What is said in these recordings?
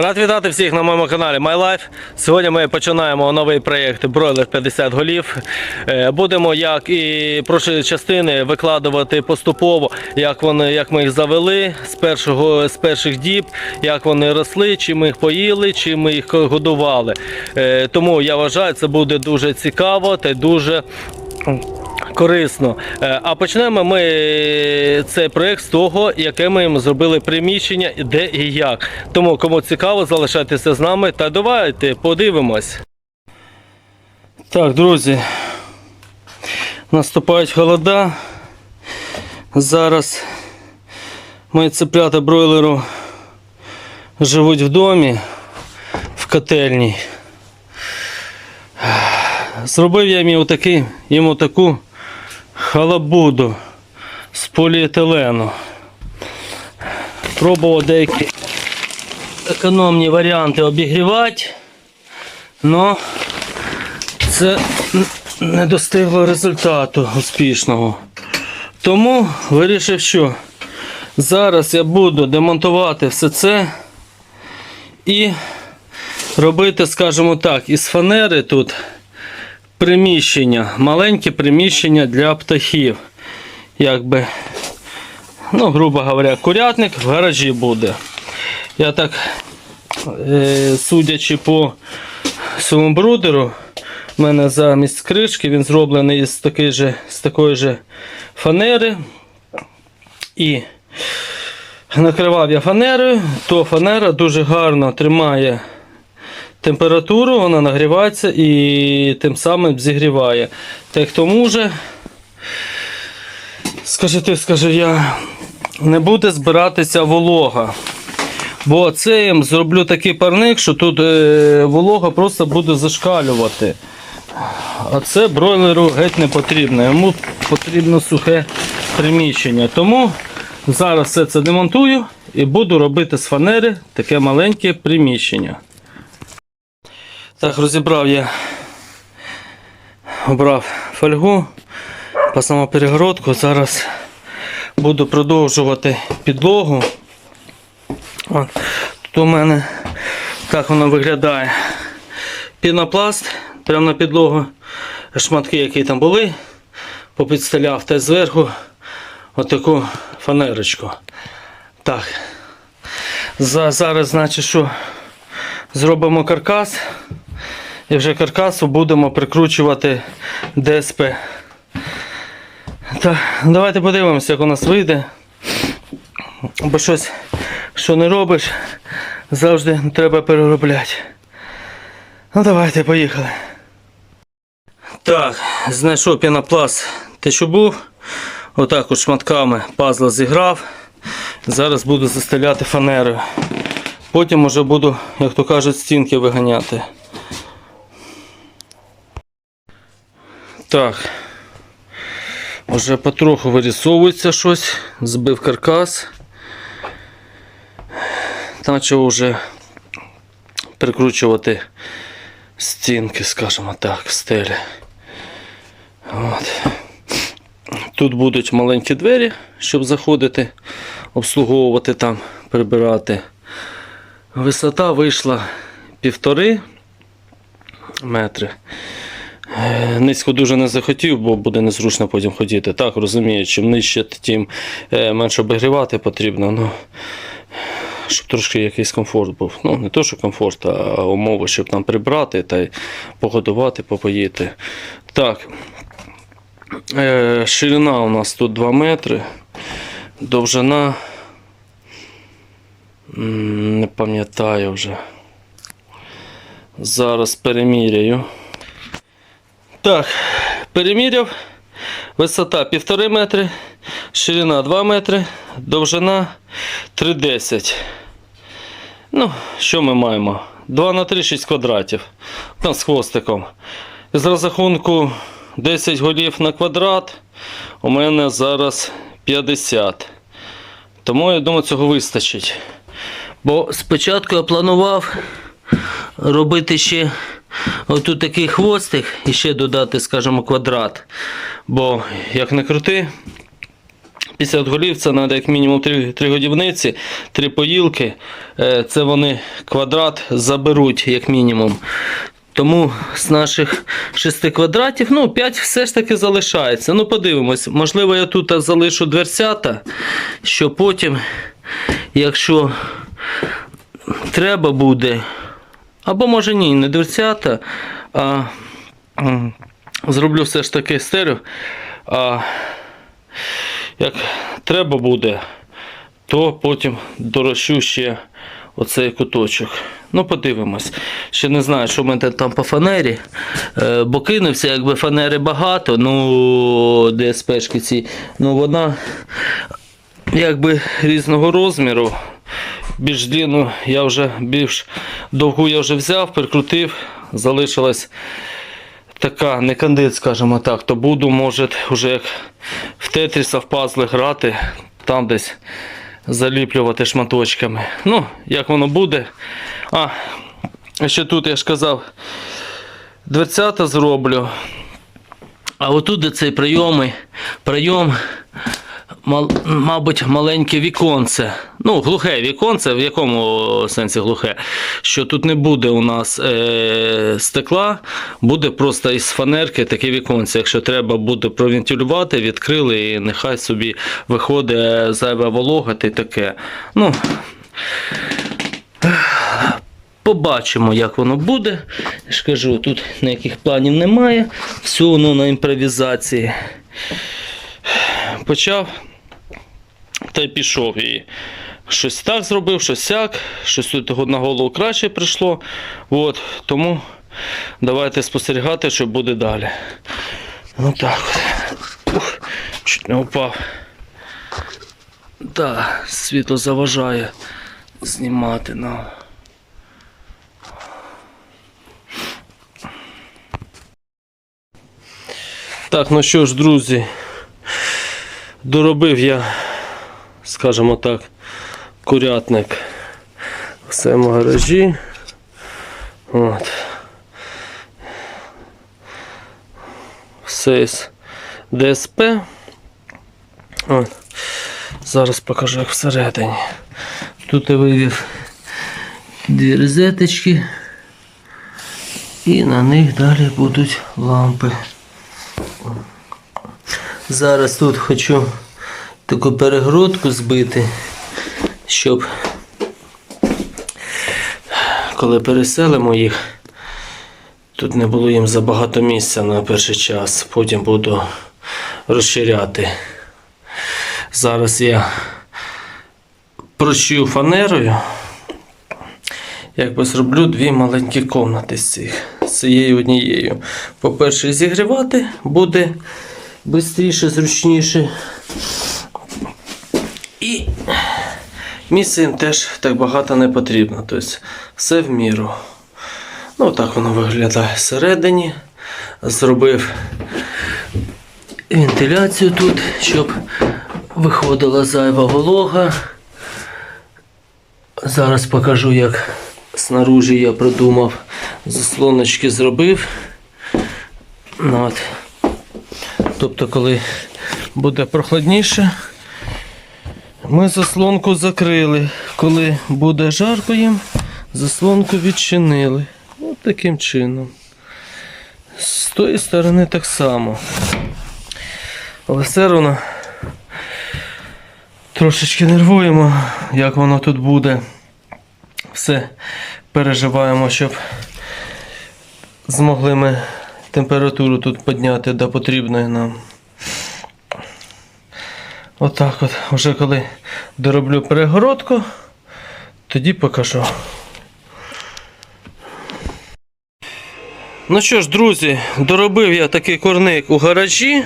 Рад вітати всіх на моєму каналі MyLife. Сьогодні ми починаємо новий проєкт Бройлер 50 голів. Е, Будемо, як і прошлі частини, викладувати поступово, як вони, як ми їх завели з першого з перших діб, як вони росли, чи ми їх поїли, чи ми їх годували. Е, Тому я вважаю, це буде дуже цікаво та дуже. Корисно. Е, А почнемо ми цей проєкт з того, яке ми їм зробили приміщення, де і як. Тому, кому цікаво, залишайтеся з нами та давайте подивимось. Так, друзі, наступають холода. Зараз мої цеплята бройлеру живуть в домі в котельні. Зробив я їм отакий, йому таку халабуду з поліетилену. Пробував деякі економні варіанти обігрівати, але це не достигло результату успішного. Тому вирішив, що зараз я буду демонтувати все це і робити, скажімо так, із фанери тут приміщення, маленьке приміщення для птахів. Якби, ну, грубо говоря, курятник в гаражі буде. Я так, е, судячи по своєму брудеру, в мене замість кришки він зроблений з, такої же, з такої же фанери. І накривав я фанерою, то фанера дуже гарно тримає температуру, вона нагрівається і тим самим зігріває. Так тому же, скажи ти, скажи я, не буде збиратися волога. Бо це їм зроблю такий парник, що тут е, волога просто буде зашкалювати. А це бройлеру геть не потрібно. Йому потрібно сухе приміщення. Тому зараз все це демонтую і буду робити з фанери таке маленьке приміщення. Так, розібрав я, обрав фольгу по самоперегородку. Зараз буду продовжувати підлогу. От, тут у мене так воно виглядає. Пінопласт прямо на підлогу. Шматки, які там були, попідстеляв та зверху отаку фанерочку. Так. Зараз, значить, що зробимо каркас. І вже каркасу будемо прикручувати ДСП. Так, давайте подивимося, як у нас вийде. Бо щось, що не робиш, завжди треба переробляти. Ну давайте, поїхали. Так, знайшов пінопласт те, що був. Отак от шматками пазла зіграв. Зараз буду застеляти фанерою. Потім вже буду, як то кажуть, стінки виганяти. Так. Вже потроху вирісовується щось. Збив каркас. Почав вже прикручувати стінки, скажімо так, стелі. От. Тут будуть маленькі двері, щоб заходити, обслуговувати там, прибирати. Висота вийшла півтори метри. Е, Низько дуже не захотів, бо буде незручно потім ходити. Так, розумію, чим нижче, тим е, менше обігрівати потрібно. Ну, щоб трошки якийсь комфорт був. Ну, не то, що комфорт, а умови, щоб там прибрати та й погодувати, попоїти. Так. Е, ширина у нас тут 2 метри. Довжина. Не пам'ятаю вже. Зараз переміряю. Так, переміряв. Висота 1,5 метри, ширина 2 метри, довжина 3,10. Ну, що ми маємо? 2 на 3, 6 квадратів. Там з хвостиком. З розрахунку 10 голів на квадрат. У мене зараз 50. Тому я думаю, цього вистачить. Бо спочатку я планував робити ще отут такий хвостик і ще додати, скажімо, квадрат. Бо, як не крути, 50 голів це треба як мінімум 3, 3 годівниці, 3 поїлки. Е, Це вони квадрат заберуть як мінімум. Тому з наших 6 квадратів, ну, 5 все ж таки залишається. Ну, подивимось, можливо, я тут залишу дверцята, що потім, якщо треба буде, або може ні, не дверцята, а зроблю все ж таки стерео. А як треба буде, то потім дорощу ще оцей куточок. Ну, подивимось. Ще не знаю, що в мене там по фанері. Е, бо кинувся, якби фанери багато, ну ДСПшки ці, ну вона якби різного розміру. Більш длинну я вже більш довгу я вже взяв, прикрутив, залишилась така не кандид, скажімо так, то буду, може, вже як в тетріса в пазли грати, там десь заліплювати шматочками. Ну, як воно буде. А, ще тут я ж казав, дверцята зроблю. А отут де цей прийоми, прийом, мал, мабуть, маленьке віконце. Ну, глухе віконце, в якому сенсі глухе? Що тут не буде у нас е, стекла, буде просто із фанерки таке віконце. Якщо треба буде провентилювати, відкрили і нехай собі виходить зайва волога та таке. Ну, Побачимо, як воно буде. Я ж кажу, тут ніяких планів немає. Все воно на імпровізації. Почав та й пішов. І щось так зробив, щось сяк, щось тут на голову краще прийшло. От, тому давайте спостерігати, що буде далі. Ну так от. Ух, чуть не упав. Так, світло заважає знімати нам. Так, ну що ж, друзі, доробив я, скажімо так, курятник в своєму гаражі. От. Все з ДСП. От. Зараз покажу як всередині. Тут я вивів дві розеточки. І на них далі будуть лампи. Зараз тут хочу таку перегородку збити, щоб коли переселимо їх, тут не було їм забагато місця на перший час, потім буду розширяти. Зараз я прощую фанерою. Якби зроблю дві маленькі комнати з цих, з цією однією. По-перше, зігрівати буде швидше, зручніше. Місця їм теж так багато не потрібно. Тобто все в міру. Ну, так воно виглядає всередині. Зробив вентиляцію тут, щоб виходила зайва волога. Зараз покажу, як снаружи я придумав, заслоночки зробив. Ну, от. Тобто, коли буде прохладніше, ми заслонку закрили. Коли буде жарко їм, заслонку відчинили. От таким чином. З тої сторони так само. Але все одно трошечки нервуємо, як воно тут буде. Все переживаємо, щоб змогли ми температуру тут підняти до потрібної нам. Отак от, Вже коли дороблю перегородку, тоді покажу. Ну що ж, друзі, доробив я такий корник у гаражі,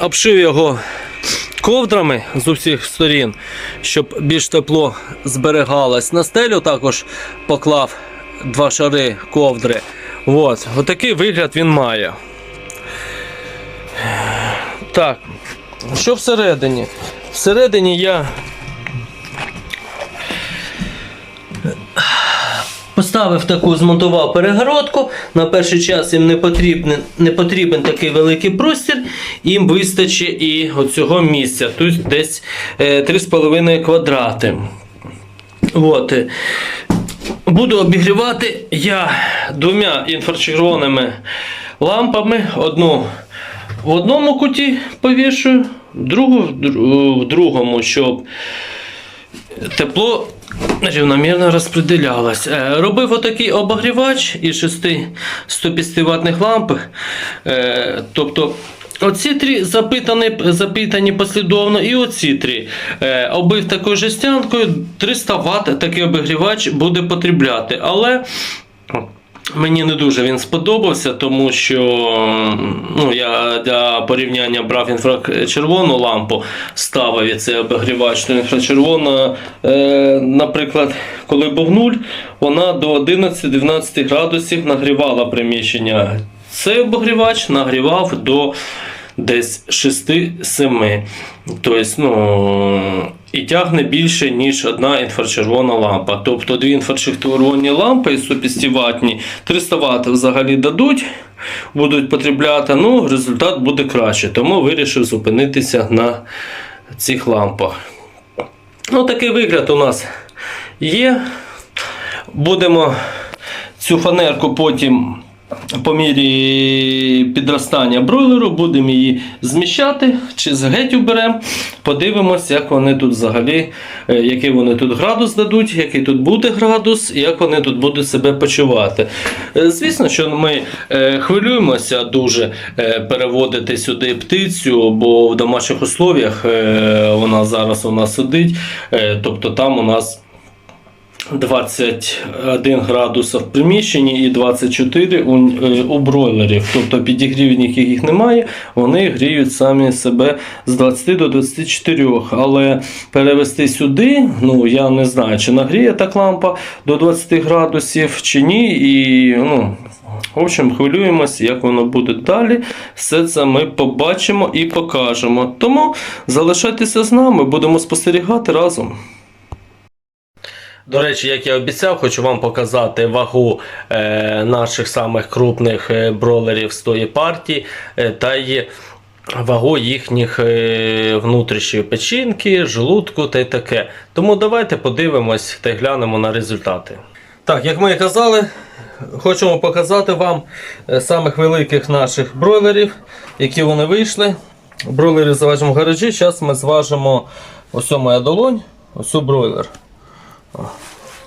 обшив його ковдрами з усіх сторін, щоб більш тепло зберігалось. На стелю також поклав два шари ковдри. От, отакий вигляд він має. Так, що всередині? Всередині я Поставив таку, змонтував перегородку. На перший час їм не потрібен, не потрібен такий великий простір, їм вистачить і оцього місця. Тут десь е, 3,5 квадрати. От. е, Буду обігрівати я двома інфрачервоними лампами. Одну в одному куті повішую, другу в дру- в другому, щоб тепло рівномірно розподілялось. Е, Робив отакий обогрівач із 6 150 ватних ламп. Е, Тобто оці три запитані, запитані послідовно, і оці три. Е, Обив такою жестянкою 300 Вт такий обігрівач буде потрібляти. Але Мені не дуже він сподобався, тому що ну, я для порівняння брав інфрачервону лампу, ставив і цей обігрівач, то інфрачервона, е, наприклад, коли був нуль, вона до 11-12 градусів нагрівала приміщення. Цей обігрівач нагрівав до десь 6-7. Тобто, ну, і тягне більше, ніж одна інфрачервона лампа. Тобто дві інфрачервоні лампи 150 ватні, 300 Вт взагалі дадуть, будуть потрібляти, ну, результат буде краще. Тому вирішив зупинитися на цих лампах. Ну, такий вигляд у нас є. Будемо цю фанерку потім по мірі підростання бройлеру будемо її зміщати чи з геть уберемо. Подивимось, як вони тут взагалі, е, який вони тут градус дадуть, який тут буде градус, і як вони тут будуть себе почувати. Е, Звісно, що ми е, хвилюємося дуже переводити сюди птицю, бо в домашніх условіях вона зараз у нас сидить, тобто там у нас. 21 градус в приміщенні і 24 у, е, у бройлерів. Тобто підігрів ніяких немає, вони гріють самі себе з 20 до 24. Але перевести сюди, ну я не знаю, чи нагріє так лампа до 20 градусів чи ні. І, ну, в общем, хвилюємося, як воно буде далі. Все це ми побачимо і покажемо. Тому залишайтеся з нами, будемо спостерігати разом. До речі, як я обіцяв, хочу вам показати вагу е, наших самих крупних е, бролерів з тої партії е, та й вагу їхніх е, внутрішньої печінки, желудку та й таке. Тому давайте подивимось та глянемо на результати. Так, як ми і казали, хочемо показати вам е, самих великих наших бройлерів, які вони вийшли. Бройлери заважимо в гаражі. Зараз ми зважимо ось моя долонь, ось бройлер.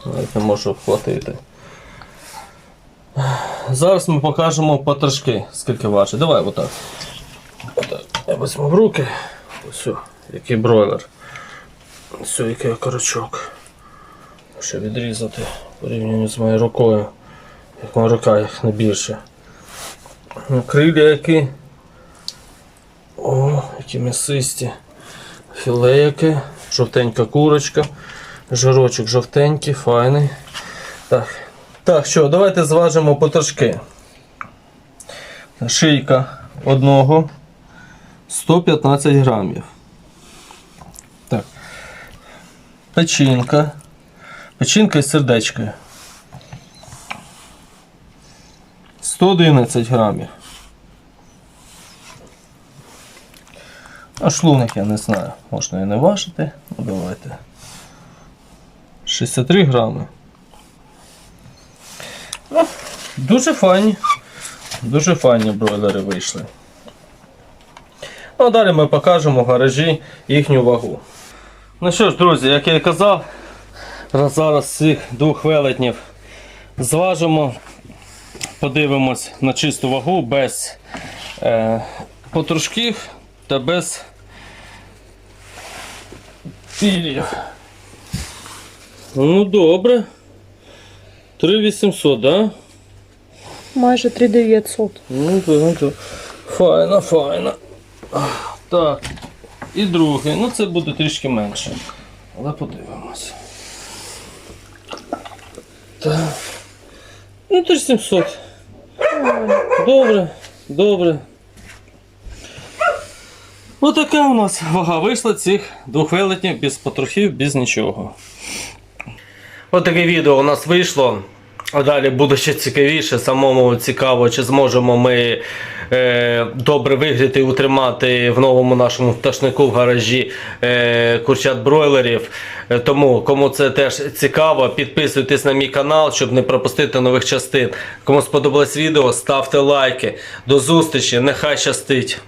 Навіть не можу вхватити. Зараз ми покажемо потрошки, скільки важить. Давай отак. отак. Я візьму в руки. Ось, який бройлер. Ось, який корочок. Ще відрізати порівняно з моєю рукою. Як моя рука їх не більше. Ну, Крилля які. О, які м'ясисті. Філе яке. Жовтенька курочка. Жирочок жовтенький, файний. Так. Так, що, давайте зважимо потрошки. Шийка одного 115 грамів. Так. Печінка. Печінка із сердечкою. 111 грамів. А шлунок я не знаю. Можна і не важити. Ну давайте. 63 грами. Ну, дуже файні. Дуже файні бройлери вийшли. Ну, а далі ми покажемо в гаражі їхню вагу. Ну що ж, друзі, як я і казав, зараз цих двох велетнів зважимо, подивимось на чисту вагу без е, потрушків та без пір'їв. Ну добре. 3800, да? Майже 3900. Ну, то, ну, то. Файно, файно. Так. І другий. Ну це буде трішки менше. Але подивимось. Так. Ну, 3700. Добре, добре. Отака у нас вага вийшла цих двох велетнів без потрохів, без нічого. Таке відео у нас вийшло. А далі буде ще цікавіше, самому цікаво, чи зможемо ми е, добре вигріти і утримати в новому нашому пташнику в гаражі е, курчат бройлерів. Е, тому, кому це теж цікаво, підписуйтесь на мій канал, щоб не пропустити нових частин. Кому сподобалось відео, ставте лайки. До зустрічі, нехай щастить!